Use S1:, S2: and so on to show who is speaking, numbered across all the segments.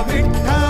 S1: i'm in Mexicana.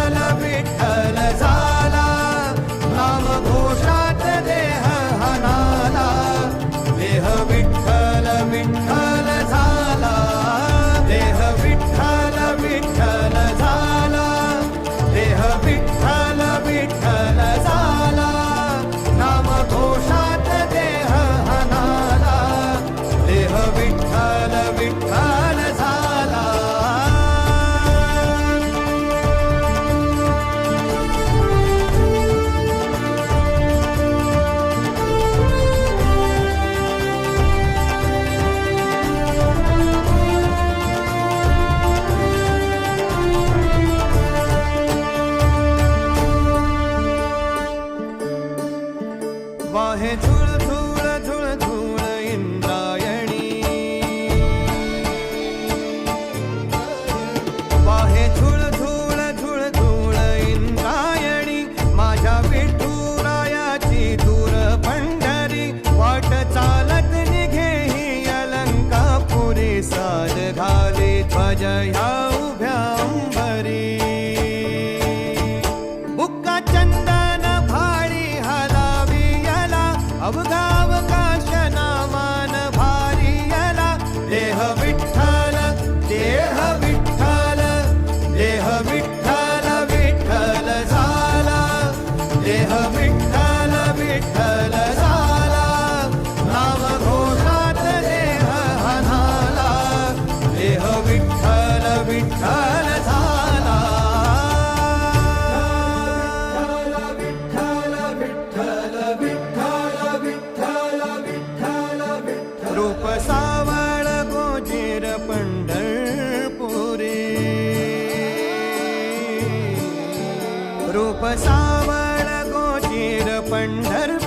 S1: झुळ झुळ झुळ झुळ Indrayani माझ्या विठुरायाची दूर पंढरी. वाट चालत निघे ही अलंकापुरी. साज घाली ध्वज ह्या उभ्या अंबरी. बुक्का चंदन भाळी हलावी याला अवघाव देह विठ्ठल विठ्ठल झाला. नाम घोषात देह हनाला देह विठ्ठल विठ्ठल झाला. रूप सावळ गोजीर पंढरपुरी. रूप सावळ पंढर